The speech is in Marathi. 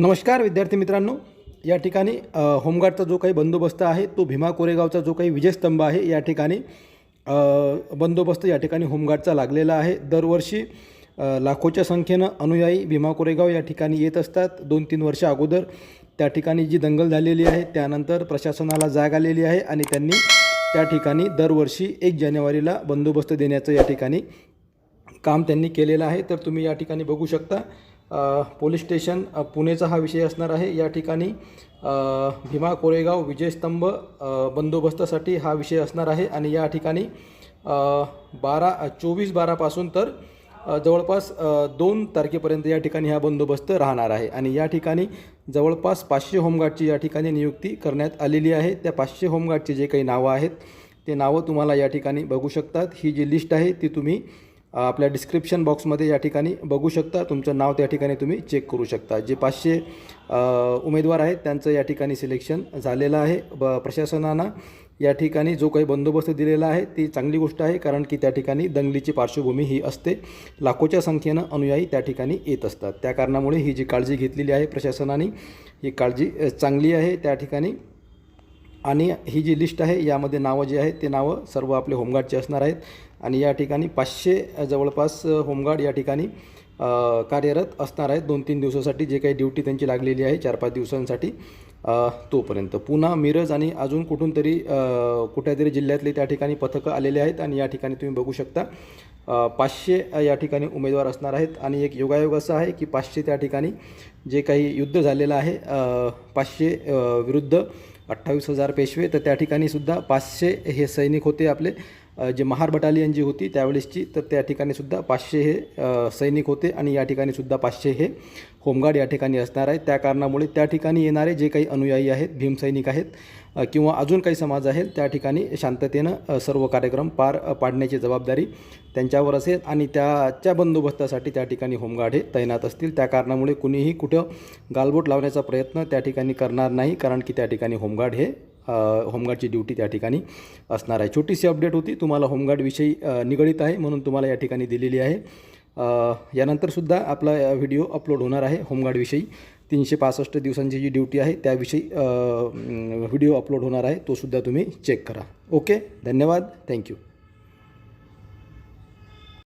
नमस्कार विद्यार्थी मित्रांनो. या ठिकाणी होमगार्डचा जो काही बंदोबस्त आहे तो भीमा कोरेगावचा जो काही विजयस्तंभ आहे या ठिकाणी बंदोबस्त या ठिकाणी होमगार्डचा लागलेला आहे. दरवर्षी लाखोच्या संख्येनं अनुयायी भीमा कोरेगाव या ठिकाणी येत असतात. दोन तीन वर्ष अगोदर त्या ठिकाणी जी दंगल झालेली आहे त्यानंतर प्रशासनाला जाग आलेली आहे आणि त्यांनी त्या ठिकाणी दरवर्षी एक जानेवारीला बंदोबस्त देण्याचं या ठिकाणी काम त्यांनी केलेलं आहे. तर तुम्ही या ठिकाणी बघू शकता पोलीस स्टेशन पुणेचा हा विषय असणार आहे. या ठिकाणी भीमा कोरेगाव विजयस्तंभ बंदोबस्तासाठी हा विषय असणार आहे. आणि या ठिकाणी बारा चोवीस बारापासून तर जवळपास दोन तारखेपर्यंत या ठिकाणी हा बंदोबस्त राहणार आहे. आणि या ठिकाणी जवळपास पाचशे होमगार्डची या ठिकाणी नियुक्ती करण्यात आलेली आहे. त्या पाचशे होमगार्डचे जे काही नावं आहेत ते नावं तुम्हाला या ठिकाणी बघू शकतात. ही जी लिस्ट आहे ती तुम्ही आपल्या डिस्क्रिप्शन बॉक्समध्ये या ठिकाणी बघू शकता. तुमचं नाव त्या ठिकाणी तुम्ही चेक करू शकता. जे पाचशे उमेदवार आहेत त्यांचं या ठिकाणी सिलेक्शन झालेलं आहे. ब प्रशासनानं या ठिकाणी जो काही बंदोबस्त दिलेला आहे ती चांगली गोष्ट आहे कारण की त्या ठिकाणी दंगलीची पार्श्वभूमी ही असते. लाखोच्या संख्येनं अनुयायी त्या ठिकाणी येत असतात. त्या कारणामुळे ही जी काळजी घेतलेली आहे प्रशासनाने ही काळजी चांगली आहे. त्या ठिकाणी आणि ही जी लिस्ट आहे यामध्ये नावं जी आहेत ते नावं सर्व आपले होमगार्डचे असणार आहेत. आणि या ठिकाणी पाचशे जवळपास होमगार्ड या ठिकाणी कार्यरत असणार आहेत. दोन तीन दिवसासाठी जे काही ड्युटी त्यांची लागलेली आहे चार पाच दिवसांसाठी तोपर्यंत. पुन्हा मिरज आणि अजून कुठून तरी कुठ्यातरी जिल्ह्यातले त्या ठिकाणी पथकं आलेले आहेत आणि या ठिकाणी तुम्ही बघू शकता पाचशे या ठिकाणी उमेदवार असणार आहेत. आणि एक योगायोग असा आहे की पाचशे त्या ठिकाणी जे काही युद्ध झालेलं आहे पाचशे विरुद्ध अठ्ठावीस हजार पेशवे. तर त्या ठिकाणी सुद्धा पाचशे हे सैनिक होते आपले. जे महार बटालियन जी होती त्यावेळेसची तर त्या ठिकाणी सुद्धा पाचशे हे सैनिक होते आणि या ठिकाणी सुद्धा पाचशे हे होमगार्ड या ठिकाणी असणार आहे. त्या कारणामुळे त्या ठिकाणी येणारे जे काही अनुयायी आहेत भीमसैनिक आहेत किंवा अजून काही समाज आहे त्या ठिकाणी शांततेनं सर्व कार्यक्रम पार पाडण्याची जबाबदारी त्यांच्यावर असेल आणि त्याच्या बंदोबस्तासाठी त्या ठिकाणी होमगार्ड हे तैनात असतील. त्या कारणामुळे कुणीही कुठं गालबोट लावण्याचा प्रयत्न त्या ठिकाणी करणार नाही कारण की त्या ठिकाणी होमगार्ड हे होमगार्डची ड्युटी त्या ठिकाणी असणार आहे. छोटीशी अपडेट होती तुम्हाला होमगार्डविषयी निगडीत आहे म्हणून तुम्हाला या ठिकाणी दिलेली आहे. यानंतरसुद्धा आपला व्हिडिओ अपलोड होणार आहे होमगार्डविषयी. तीनशे पासष्ट दिवसांची जी ड्युटी आहे त्याविषयी व्हिडिओ अपलोड होणार आहे तोसुद्धा तुम्ही चेक करा. ओके? धन्यवाद. थँक्यू.